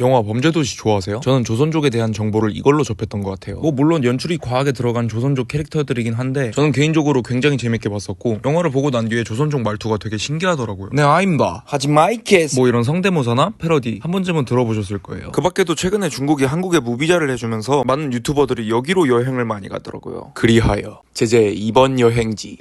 영화 범죄도시 좋아하세요? 저는 조선족에 대한 정보를 이걸로 접했던 것 같아요. 뭐 물론 연출이 과하게 들어간 조선족 캐릭터들이긴 한데 저는 개인적으로 굉장히 재밌게 봤었고 영화를 보고 난 뒤에 조선족 말투가 되게 신기하더라고요. 네 아임다 하지 마 이케스 뭐 이런 성대모사나 패러디 한 번쯤은 들어보셨을 거예요. 그 밖에도 최근에 중국이 한국에 무비자를 해주면서 많은 유튜버들이 여기로 여행을 많이 가더라고요. 그리하여 제제 이번 여행지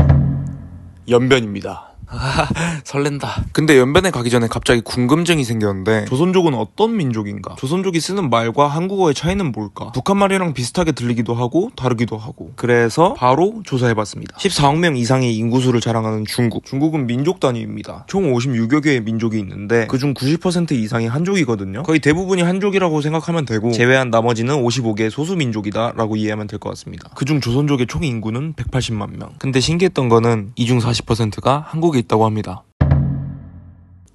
연변입니다. 아, 설렌다. 근데 연변에 가기 전에 갑자기 궁금증이 생겼는데 조선족은 어떤 민족인가? 조선족이 쓰는 말과 한국어의 차이는 뭘까? 북한 말이랑 비슷하게 들리기도 하고 다르기도 하고. 그래서 바로 조사해봤습니다. 14억 명 이상의 인구수를 자랑하는 중국. 중국은 민족 단위입니다. 총 56여 개의 민족이 있는데 그중 90% 이상이 한족이거든요. 거의 대부분이 한족이라고 생각하면 되고 제외한 나머지는 55개의 소수 민족이다라고 이해하면 될 것 같습니다. 그중 조선족의 총 인구는 180만 명. 근데 신기했던 거는 이 중 40%가 한국 에 있다고 합니다.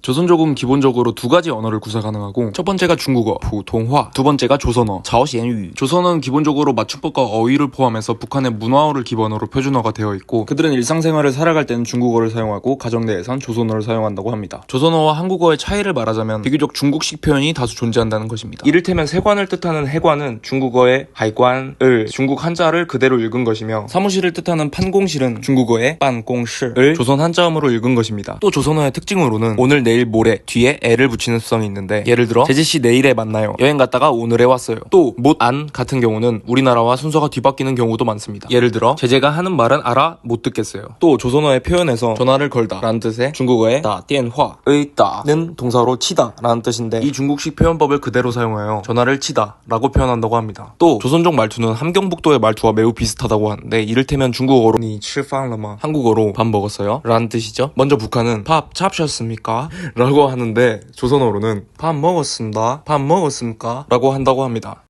조선족은 기본적으로 두 가지 언어를 구사 가능하고 첫 번째가 중국어, 부동화, 두 번째가 조선어, 자오시엔유. 조선은 기본적으로 맞춤법과 어휘를 포함해서 북한의 문화어를 기본으로 표준어가 되어 있고 그들은 일상생활을 살아갈 때는 중국어를 사용하고 가정 내에선 조선어를 사용한다고 합니다. 조선어와 한국어의 차이를 말하자면 비교적 중국식 표현이 다수 존재한다는 것입니다. 이를테면 세관을 뜻하는 해관은 중국어의 하이관을 중국 한자를 그대로 읽은 것이며 사무실을 뜻하는 판공실은 중국어의 빤공실을 조선 한자음으로 읽은 것입니다. 또 조선어의 특징으로는 오늘 내 일 모레 뒤에 애를 붙이는 습성이 있는데 예를 들어 제지씨 내일에 만나요. 여행 갔다가 오늘에 왔어요. 또 못 안 같은 경우는 우리나라와 순서가 뒤바뀌는 경우도 많습니다. 예를 들어 제재가 하는 말은 알아 못 듣겠어요. 또 조선어의 표현에서 전화를 걸다 라는 뜻의 중국어의 다电话의 다는 동사로 치다 라는 뜻인데 이 중국식 표현법을 그대로 사용하여 전화를 치다 라고 표현한다고 합니다. 또 조선족 말투는 함경북도의 말투와 매우 비슷하다고 하는데 이를테면 중국어로 니 吃饭了吗 한국어로 밥 먹었어요? 라는 뜻이죠. 먼저 북한은 밥 잡셨습니까? 라고 하는데 조선어로는 밥 먹었습니다. 밥 먹었습니까? 라고 한다고 합니다.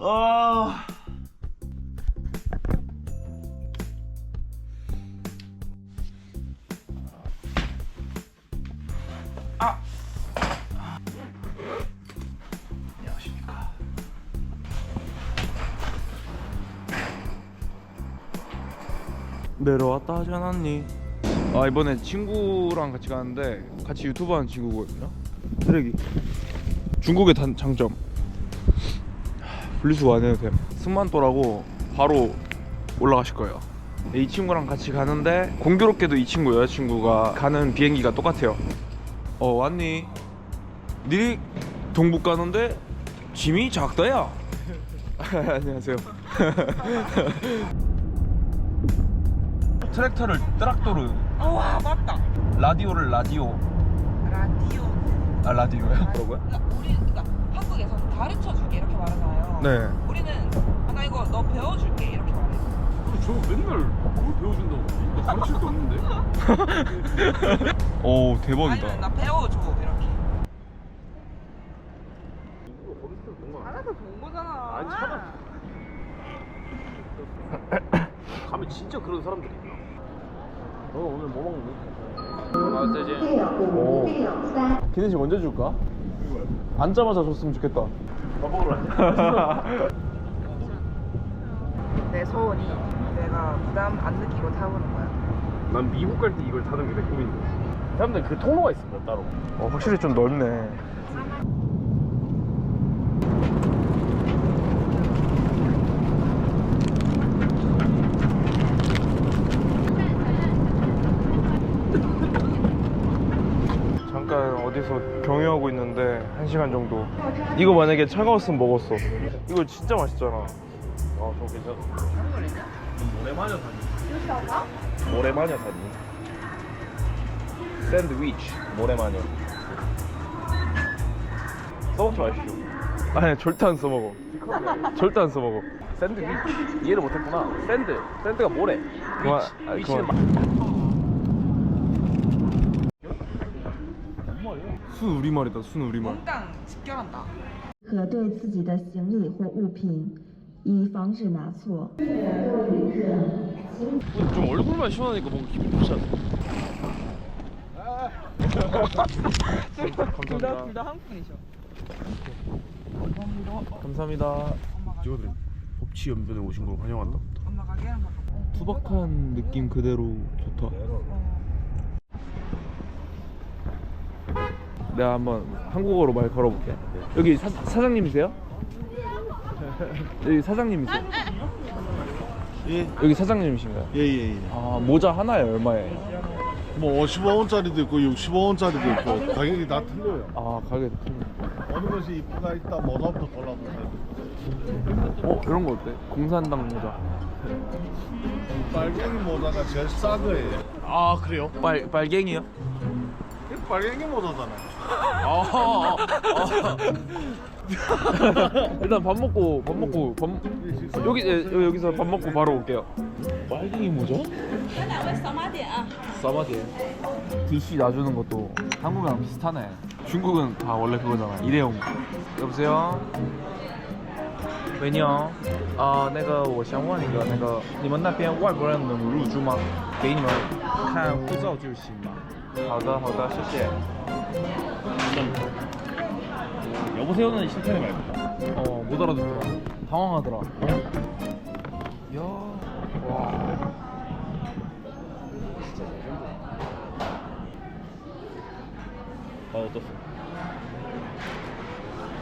아... 내려왔다 하지 않았니? 아 이번에 친구랑 같이 가는데 같이 유튜브 하는 친구거든요. 쓰레기. 중국의 단, 장점. 하, 분리수거 안 해도 됨 승만도라고 바로 올라가실 거예요. 이 친구랑 같이 가는데 공교롭게도 이 친구 여자친구가 가는 비행기가 똑같아요. 어 왔니? 니리 동북 가는데 짐이 작다야. 안녕하세요. 트랙터를 어, 와 맞다. 라디오를 라디오 라디오. 아 라디오야? 뭐라고요? 그러니까 우리 그러니까 한국에서 가르쳐 줄게 이렇게 말하잖아요. 네 우리는 아, 나 이거 너 배워줄게 이렇게 말해. 저 맨날 그걸 배워준다고 나 가르칠 게 없는데 오 아니면 대박이다 나 배워줘 이렇게. 이거 어렸을 때 뭔가 알아서 본 거잖아. 아니, 참아. 가면 진짜 그런 사람들이 있나 너 오늘 뭐 먹니? 아 세지 오 기대 씨 먼저 줄까? 앉자마자 줬으면 좋겠다 밥 먹으러 왔냐? 내 소원이 내가 부담 안 느끼고 타보는 거야. 난 미국 갈 때 이걸 타는 게 내 꿈인데 사람들 그 통로가 있습니다 따로 어 확실히 좀 넓네 잠깐 어디서 경유하고 있는데 한 시간 정도. 이거 만약에 차가웠으면 먹었어. 이거 진짜 맛있잖아. 아 저거 괜찮아. 모래마녀 사진. 모래마녀 사진. 샌드위치 모래마녀. 써먹지 마십시오. 아니 절대 안 써먹어. 절대 안 써먹어. 샌드위치. 이해를 못했구나. 샌드. 샌드가 모래. 위치. 아, 위치는 그만. 순 우리말이다 순 우리말 몽땅 집결한다. 核对自己的行李或物品，以防止拿错。 좀 얼굴만 시원하니까 뭔가 기분 좋지 않아? 감사합니다 둘다 한국이셔. 감사합니다 직원들 법치 연변에 오신 걸 환영한다. 엄마 가게 한번 가봐. 투박한 느낌 그대로 좋다 내가 한번 한국어로 말 걸어볼게. 여기 사, 사장님이세요? 여기 사장님이세요? 예, 여기 사장님이신가요? 예, 예, 예. 아 모자 하나에 얼마예요? 뭐 55원짜리도 있고 65원짜리도 있고 가격이 다 틀려요. 아 가격이 틀리네. 어느 것이 이쁘다 있다 모자부터 골라보세요. 어 이런 거 어때? 공산당 모자. 빨갱이 모자가 제일 싸 거예요. 아 그래요? 빨 빨갱이요? 이게 빨갱이 모자잖아요. 아, 일단 밥 먹고 밥 먹고 밥 여기 예, 여기서 밥 먹고 바로 올게요. 빨갱이 모자? 来两位扫码点啊。 싸바게. DC 놔주는 것도 한국이랑 비슷하네. 중국은 다 원래 그거잖아. 일회용. 여보세요. 喂你好，啊、那个我想问一个，那个你们那边外国人能入住吗？给你们看护照就行吧。 好的，好的，谢谢。 여보세요는 실패를 말고 어, 못 알아듣더라. 당황하더라. 야, 와. 아 어떻어?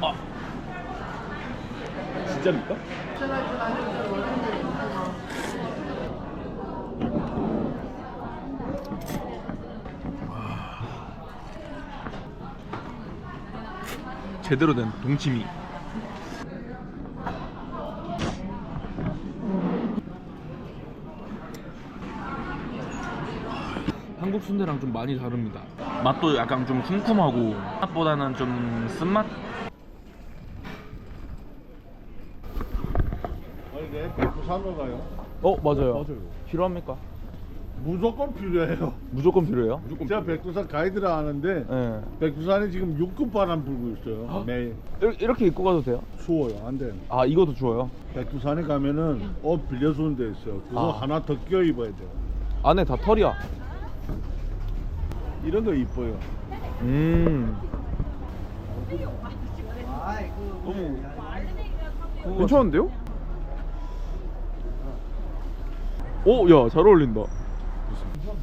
아 진짜입니까? 제대로 된 동치미. 한국 순대랑 좀 많이 다릅니다. 맛도 약간 좀 쿰쿰하고 맛보다는 좀 쓴맛? 아니, 내 백두산으로 가요. 어 맞아요. 필요합니까? 무조건 필요해요. 무조건 필요해요? 제가 백두산 가이드를 하는데 네. 백두산이 지금 6급 바람 불고 있어요. 매일 이렇게, 이렇게 입고 가도 돼요? 추워요. 안 돼요. 아 이것도 좋아요. 백두산에 가면은 옷 빌려주는 데 있어요. 그거 아. 하나 더껴 입어야 돼요. 안에 다 털이야. 이런 거 이뻐요. 음. 괜찮은데요? 오, 야, 잘 어울린다.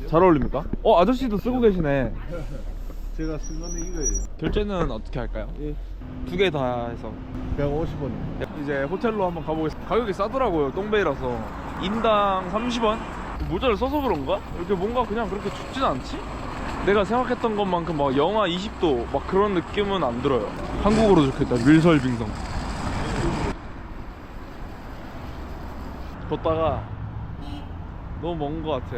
잘 어울립니까? 어, 아저씨도 쓰고 계시네. 제가 쓴 거는 이거예요. 결제는 어떻게 할까요? 두개 다 해서. 150원. 이제 호텔로 한번 가보겠습니다. 가격이 싸더라고요, 똥베이라서. 인당 30원? 모자를 써서 그런가? 이렇게 뭔가 그냥 그렇게 춥진 않지? 내가 생각했던 것만큼 막 영하 20도 막 그런 느낌은 안 들어요. 한국어로 적혀있다. 밀설빙성. 걷다가 너무 먼 것 같아.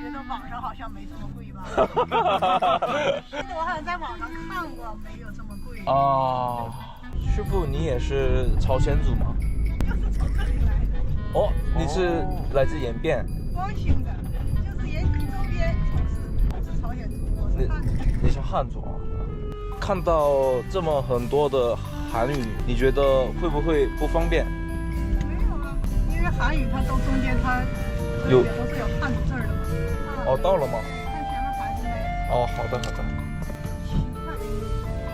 觉得网上好像没这么贵吧？我好像在网上看过，没有这么贵。啊师傅你也是朝鲜族吗就是从这里来的，哦你是来自延边光兴的，就是延平周边城市。我是朝鲜族，我是汉族。你是汉族啊？看到这么很多的韩语，你觉得会不会不方便？没有啊，因为韩语它都中间它有都是有汉族字儿的嘛。 哦，到了吗？看前面牌子没？哦，好的好的。看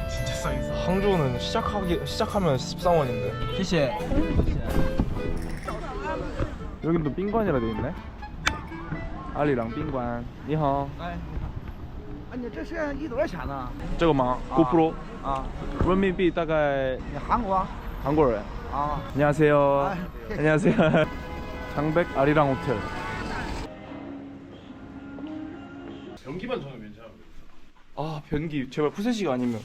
진짜 싸겠어. 항저우는 시작하기 시작하면 13원인데. 谢谢. 여긴 또 宾馆이라 돼 있네. 아리랑 宾馆. 你好.啊，你这是一多少钱呢？这个吗？GoPro 啊，人民币大概你韩国 한국어래. 啊？ 안녕하세요. 아, 안녕하세요. 장백 아리랑 호텔. 변기만 저는 괜찮아요. 아 변기. 제발 푸세시가 아니면.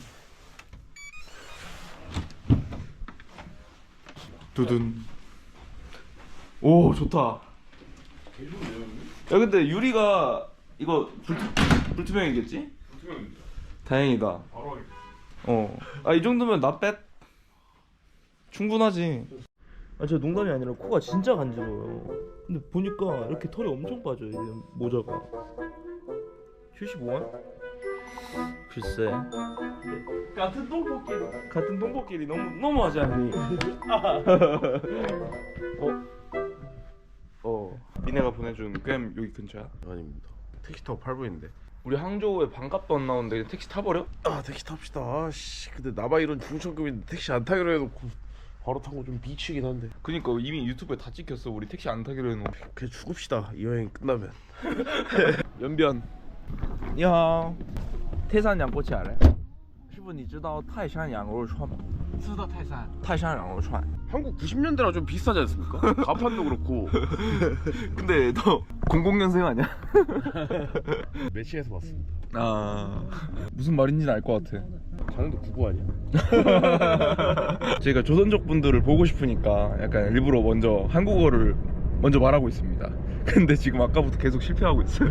두둔. 오 좋다. 야? 근데 유리가 이거 불투, 불투명이겠지? 불투명입니다. 다행이다. 바로 하겠습니다. 어 아 이 정도면 나빼 충분하지. 아 저 농담이 아니라 코가 진짜 간지러워요. 근데 보니까 이렇게 털이 엄청 빠져요 이 모자가 75원? 글쎄. 같은 동복끼리 같은 동복끼리 너무 너무하지 않니? 어? 어. 니네가 보내준 괸 여기 근처야? 아닙니다. 택시 타고 8분인데. 우리 항저우에 반값도 안 나오는데 택시 타버려? 아 택시 탑시다. 아씨 근데 나바 이런 중천급인데 택시 안 타기로 해놓고 바로 탄 거 좀 미치긴 한데. 그니까 이미 유튜브에 다 찍혔어. 우리 택시 안 타기로 해놓고. 그냥 죽읍시다. 이 여행 끝나면. 연변. 你好，泰山羊过起来了。师傅，你知道泰山羊肉串吗？知道泰山泰山羊肉串。 한국 90년대랑 좀 비슷하지 않습니까? 가판도 그렇고. 근데 너 00년생 아니야? 매치에서 봤습니다. 아 무슨 말인지는 알 것 같아. 가는데 구구 아니야? 저희가 조선족 분들을 보고 싶으니까 약간 일부러 먼저 한국어를 먼저 말하고 있습니다. 근데 지금 아까부터 계속 실패하고 있어요.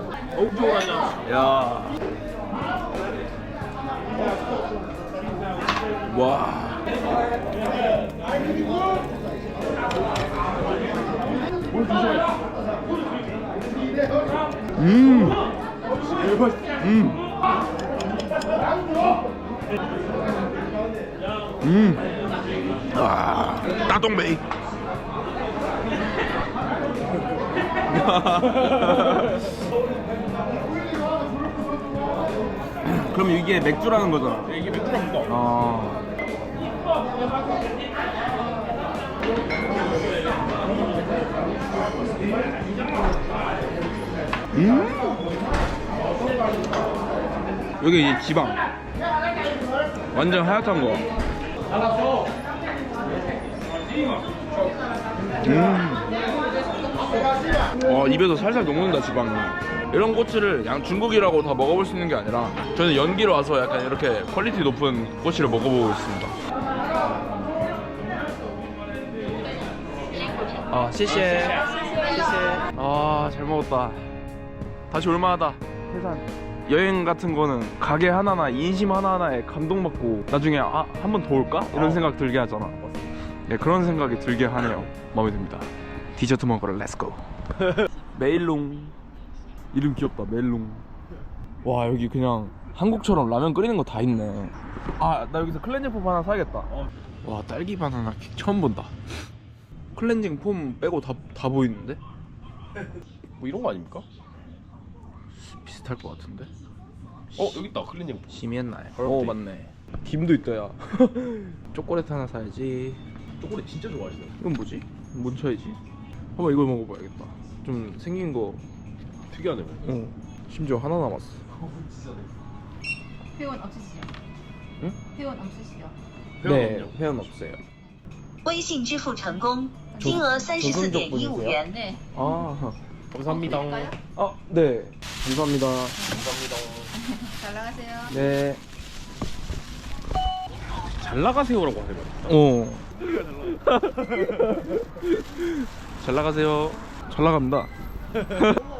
야. 와. 음. 음. 음. 아, 따동베이. 그럼 이게 맥주라는 거잖아. 이게 맥주랍니다. 아. 음. 여기 이제 지방. 완전 하얗단 거. 음. 와 입에서 살살 녹는다 지방 이런 꼬치를 양 중국이라고 다 먹어볼 수 있는 게 아니라 저는 연기로 와서 약간 이렇게 퀄리티 높은 꼬치를 먹어보고 있습니다. 아, 시시해. 아, 잘 먹었다. 다시 올만하다. 해산. 여행 같은 거는 가게 하나나 인심 하나하나에 감동받고 나중에 아, 한 번 더 올까? 이런 어. 생각 들게 하잖아. 예, 그런 생각이 들게 하네요. 마음에 듭니다. 디저트 먹으러 렛츠고. 메일롱. 이름 귀엽다. 메일롱. 와, 여기 그냥 한국처럼 라면 끓이는 거 다 있네. 아, 나 여기서 클렌징 폼 하나 사야겠다. 와, 딸기 바나나 케이크 처음 본다. 클렌징 폼 빼고 다, 다 보이는데? 뭐 이런 거 아닙니까? 비슷할 것 같은데? 어 여기 있다 클리닝. 시미했나요? 헐, 어 네. 맞네 김도 있다 야 초콜릿 하나 사야지 초콜릿 진짜 좋아하시네. 이건 뭐지? 뭔 차이지? 한번 이걸 먹어봐야겠다 좀 생긴 거 특이하네. 어. 심지어 하나 남았어 회원 없으시죠? 응? 회원 없으시죠? 네 회원 없어요 微信支付成功，金额三十四点一五元。 네. 아, 감사합니다. 아, 네 감사합니다 잘 나가세요. 네 잘 나가세요라고 하네. 어. 잘 나가세요. 잘 나갑니다.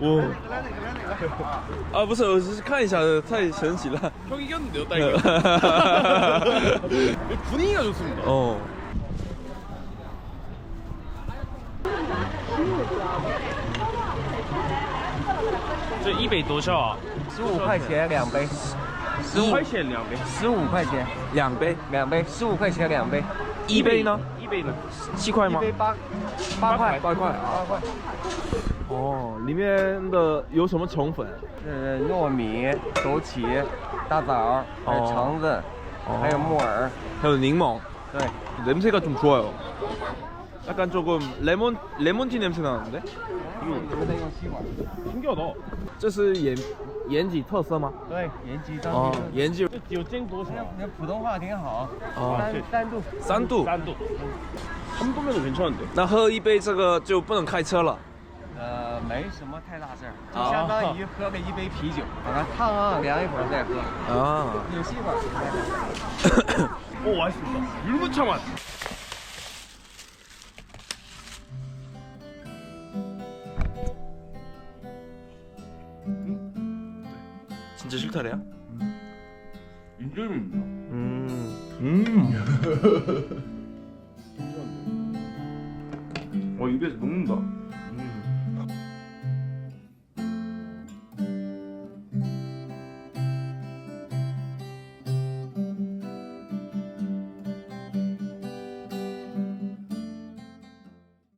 와. 아, 不是,我只是看一下,太神奇了. 형 이겼는데요, 딸기. 분위기가 좋습니다. 어. 这一杯多少啊？十五块钱两杯，十五块钱两杯。十五块钱两杯，两杯，十五块钱两杯，一杯呢？一杯呢？七块吗？一杯八八块八块八块。 哦，里面的有什么成分？是糯米、枸杞、大枣，还有橙子，还有木耳。 还有柠檬。对， 냄새가 좀 좋아요. 약간 조금 레몬 레몬티 냄새 나는데? 这个在用吸管。 신기하다. 这是延延吉特色吗？对，延吉当哦地的。，延吉有煎多少？你普通话挺好。哦三三度。三度。三度。三度면도 괜찮은데. 那喝一杯这个就不能开车了。 呃，没什么太大事儿，就啊相当于喝个一杯啤酒，把它烫啊凉一会儿再喝。啊。有吸管。 오 맛있습니다. 율무차 맛. 진짜 싫다래요? 인절미입니다. 음. 음. 어 입에서 녹는다.